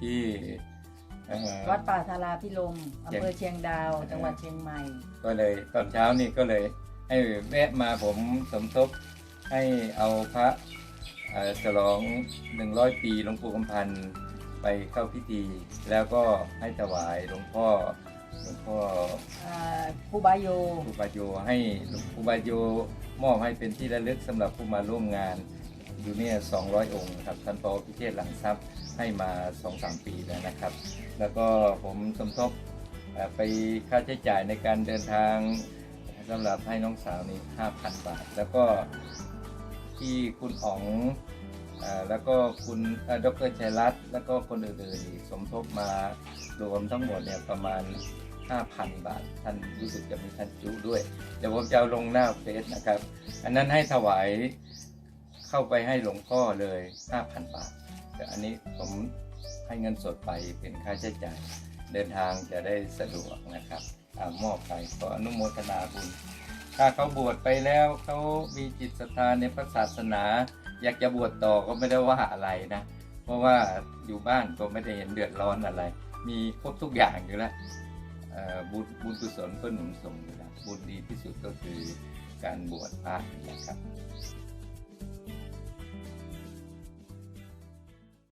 ที่เอ่อ วัดป่าธาราพิลมอำเภอเชียงดาว จังหวัดเชียงใหม่ ก็เลยตอนเช้านี่ก็เลยให้แวะมาผมสมทบให้เอาพระเอ่อฉลอง 100 ปีหลวงปู่คำพันธ์ไปเข้าพิธี แล้วก็ให้ถวายหลวงพ่อหลวงพ่ออ่าครูบาโย ครูบาโยให้หลวงครูบาโยมอบให้เป็นที่ระลึกสำหรับผู้มาร่วมงาน อยู่เนี่ย200 องค์ครับท่านปอพิเทศหลังทรัพย์ให้มา 2-3 ปีแล้วนะครับ แล้วก็ผมสมทบไปค่าใช้จ่ายในการเดินทางสำหรับให้น้องสาวนี่5,000 บาท แล้วก็ที่คุณอ๋องอแล้วก็คุณเอ่อดรชัยรัตน์แล้วก็คนอื่นๆสมทบมารวมทั้งหมดเนี่ยประมาณ 5,000 บาท ท่านรู้สึกจะมีท่านจุด้วย เดี๋ยวผมจะเอาลงหน้าเฟซนะครับ อันนั้นให้ถวาย เข้าไปให้หลวงพ่อเลย5,000 บาท แต่อันนี้ผมให้เงินสดไปเป็นค่าใช้จ่าย เดินทางจะได้สะดวกนะครับอมอบไปขออนุโมทนาบุญ ถ้าเขาบวชไปแล้วเขามีจิตศรัทธาในพระศาสนา อยากจะบวชต่อก็ไม่ได้ว่าอะไรนะ เพราะว่าอยู่บ้านก็ไม่ได้เห็นเดือดร้อนอะไร มีครบทุกอย่างอยู่แล้วบุญบุญกุศลก็หนุนส่งอยู่แล้วบุญดีที่สุดก็คือการบวชพระนะครับ